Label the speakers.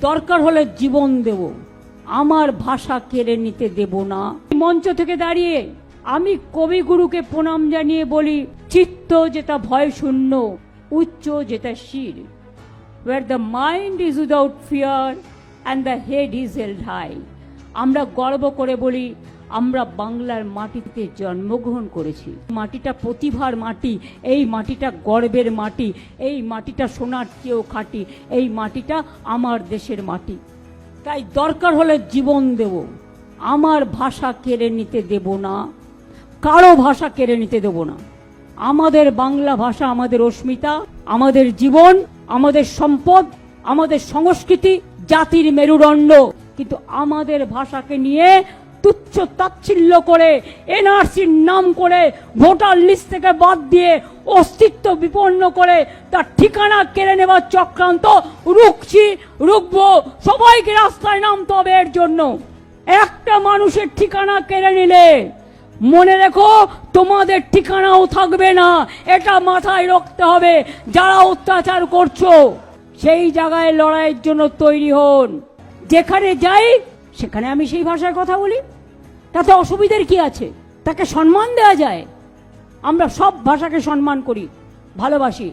Speaker 1: দরকার হলে জীবন দেব। আমার ভাষা কেড়ে নিতে দেব না। মঞ্চ থেকে দাঁড়িয়ে আমি কবিগুরুকে প্রণাম জানিয়ে বলি, চিত্ত যেটা ভয় শূন্য, উচ্চ যেটা শির। Where the mind is without fear and the head is held high আমরা গর্ব করে বলি আমরা বাংলার মাটিতে জন্মগ্রহণ করেছি। মাটিটা প্রতিভার মাটি, এই মাটিটা গর্বের মাটি, এই মাটিটা সোনার চেয়েও খাঁটি, এই মাটিটা আমার দেশের মাটি। তাই দরকার হলে জীবন দেব। আমার ভাষা কেড়ে নিতে দেব না, কারও ভাষা কেড়ে নিতে দেব না। আমাদের বাংলা ভাষা আমাদের অস্মিতা, আমাদের জীবন, আমাদের সম্পদ, আমাদের সংস্কৃতি, জাতির মেরুদণ্ড। কিন্তু আমাদের ভাষাকে নিয়ে তুচ্ছ তাচ্ছিল্য করে এনআরসির নাম করে ভোটার লিস্ট থেকে বাদ দিয়ে অস্তিত্ব বিপন্ন করে, তার ঠিকানা কেড়ে নেবার চক্রান্ত রুখছি, রুখবো, সবাইকে রাস্তায় নামতে হবে এর জন্য। একটা মানুষের ঠিকানা কেড়ে নিলে, মনে রেখো তোমাদের ঠিকানাও থাকবে না, এটা মাথায় রাখতে হবে, যারা অত্যাচার করছ, সেই জায়গায় লড়াইয়ের জন্য তৈরি হন। যেখানে যাই সেখানে আমি সেই ভাষায় কথা বলি? তাতে অসুবিধার কি আছে? তাকে সম্মান দেওয়া যায়। আমরা সব ভাষাকে সম্মান করি, ভালোবাসি।